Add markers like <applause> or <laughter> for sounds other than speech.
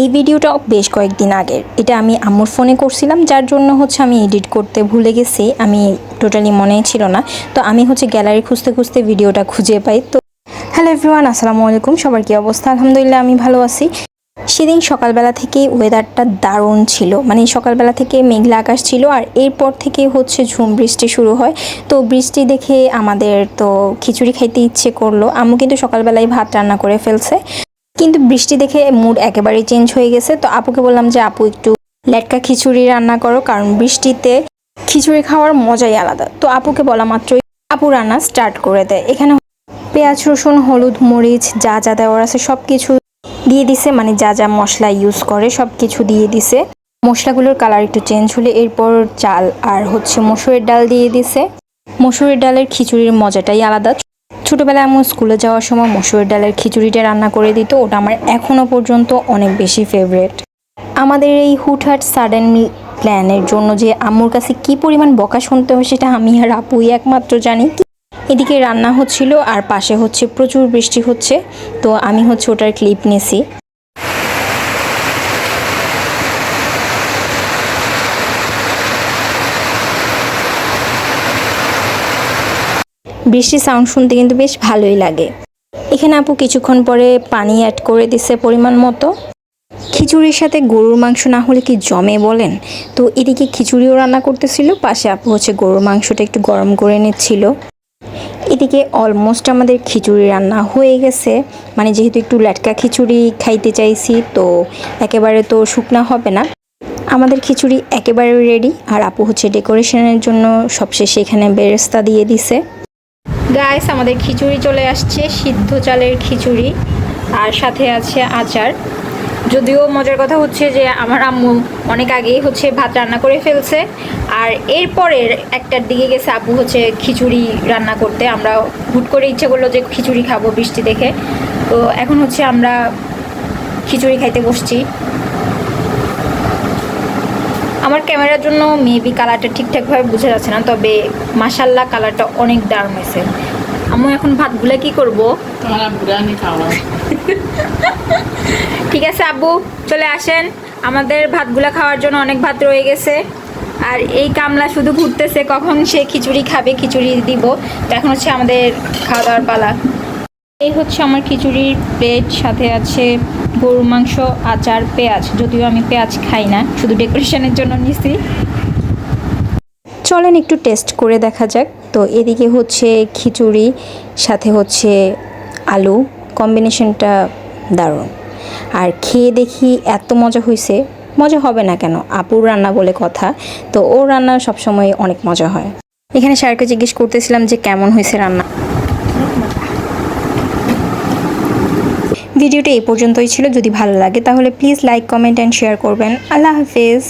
এই ভিডিওটা বেশ কয়েকদিন আগের। এটা আমি আম্মুর ফোনে করছিলাম, যার জন্য হচ্ছে আমি এডিট করতে ভুলে গেছি। আমি টোটালি মনে ছিল না। তো আমি হচ্ছে গ্যালারি খুঁজতে খুঁজতে ভিডিওটা খুঁজে পাই। তো হ্যালো এভরিওয়ান আসসালামু আলাইকুম। সবার কি অবস্থা? আলহামদুলিল্লাহ, আমি ভালো আছি। সেদিন সকালবেলা থেকে ওয়েদারটা দারুণ ছিল। মানে সকালবেলা থেকে মেঘলা আকাশ ছিল আর এরপর থেকে হচ্ছে ঝুম বৃষ্টি শুরু হয়। তো বৃষ্টি দেখে আমাদের তো খিচুড়ি খাইতে ইচ্ছে করল। আম্মু কিন্তু সকালবেলায় ভাত রান্না করে ফেলছে। কিন্তু বৃষ্টি দেখে মুড একেবারেই চেঞ্জ হয়ে গেছে। তো আপুকে বললাম যে, আপু, একটু লেটকা খিচুড়ি রান্না করো, কারণ বৃষ্টিতে খিচুড়ি খাওয়ার মজাই আলাদা। তো আপুকে বলা মাত্রই, আপু, রান্না স্টার্ট করে দেয় এখানে পেঁয়াজ, রসুন, হলুদ, মরিচ, যা যা দেওয়ার আছে সব কিছু দিয়ে দিছে। মানে যা যা মশলা ইউজ করে সব কিছু দিয়ে দিছে। মশলাগুলোর কালার একটু চেঞ্জ হলে এরপর চাল আর হচ্ছে মসুরের ডাল দিয়ে দিছে। মসুরের ডালের খিচুড়ির মজাটাই আলাদা। ছোটোবেলায় আমার স্কুলে যাওয়ার সময় মসুরের ডালের খিচুড়িটা রান্না করে দিত। ওটা আমার এখনও পর্যন্ত অনেক বেশি ফেভারেট আমাদের এই হুটহাট সাডেন প্ল্যানের জন্য যে আম্মুর কাছে কি পরিমাণ বকা শুনতে হয় সেটা আমি আর আপুই একমাত্র জানি। এদিকে রান্না হচ্ছিল আর পাশে হচ্ছে প্রচুর বৃষ্টি হচ্ছে। তো আমি হচ্ছে ওটার ক্লিপ নিয়েছি বৃষ্টির সাউন্ড শুনতে কিন্তু বেশ ভালোই লাগে। এখানে আপু কিছুক্ষণ পরে পানি অ্যাড করে দিছে পরিমাণ মতো। খিচুড়ির সাথে গরুর মাংস না হলে কি জমে বলেন? তো এদিকে খিচুড়িও রান্না করতেছিল, পাশে আপু হচ্ছে গরুর মাংসটা একটু গরম করে নিচ্ছিল। এদিকে অলমোস্ট আমাদের খিচুড়ি রান্না হয়ে গেছে। মানে যেহেতু একটু ল্যাটকা খিচুড়ি খাইতে চাইছি, তো একেবারে তো শুকনা হবে না। আমাদের খিচুড়ি একেবারে রেডি আর আপু হচ্ছে ডেকোরেশনের জন্য সবশেষে এখানে বেরেস্তা দিয়ে দিছে। গাইস আমাদের খিচুড়ি চলে আসছে, সিদ্ধ চালের খিচুড়ি, আর সাথে আছে আচার। যদিও মজার কথা হচ্ছে যে আমার আম্মু অনেক আগেই হচ্ছে ভাত রান্না করে ফেলছে, আর এরপরের একটার দিকে গেছে আব্বু হচ্ছে খিচুড়ি রান্না করতে। আমরা হুট করে ইচ্ছে করল যে খিচুড়ি খাব বৃষ্টি দেখে। তো এখন হচ্ছে আমরা খিচুড়ি খাইতে বসছি। আমার ক্যামেরার জন্য মেবি কালারটা ঠিকঠাকভাবে বোঝা যাচ্ছে না তবে মাসাল্লাহ কালারটা অনেক দারুণ হয়েছে। আমি এখন ভাতগুলো কি করব? <laughs> ঠিক আছে আব্বু চলে আসেন। আমাদের ভাতগুলো খাওয়ার জন্য অনেক ভাত রয়ে গেছে। আর এই কামলা শুধু ঘুরতেছে কখন সে খিচুড়ি খাবে খিচুড়ি দিব। তো এখন হচ্ছে আমাদের খাওয়া দাওয়ার পালা। এই হচ্ছে আমার খিচুড়ির প্লেট সাথে আছে গরু মাংস, আচার, পেঁয়াজ। যদিও আমি পেঁয়াজ খাই না, শুধু ডেকোরেশনের জন্য নিছি। চলেন একটু টেস্ট করে দেখা যাক। তো এদিকে হচ্ছে খিচুড়ি, সাথে হচ্ছে আলু। কম্বিনেশনটা দারুণ। আর খেয়ে দেখি এত মজা হয়েছে মজা হবে না কেন? আপুর রান্না বলে কথা। তো ওর রান্না সবসময় অনেক মজা হয়। এখানে স্যারকে জিজ্ঞেস করতেছিলাম যে কেমন হয়েছে রান্না। ভিডিওটা এই পর্যন্তই ছিল। যদি ভালো লাগে তাহলে please like comment and share করবেন। আল্লাহ হাফেজ।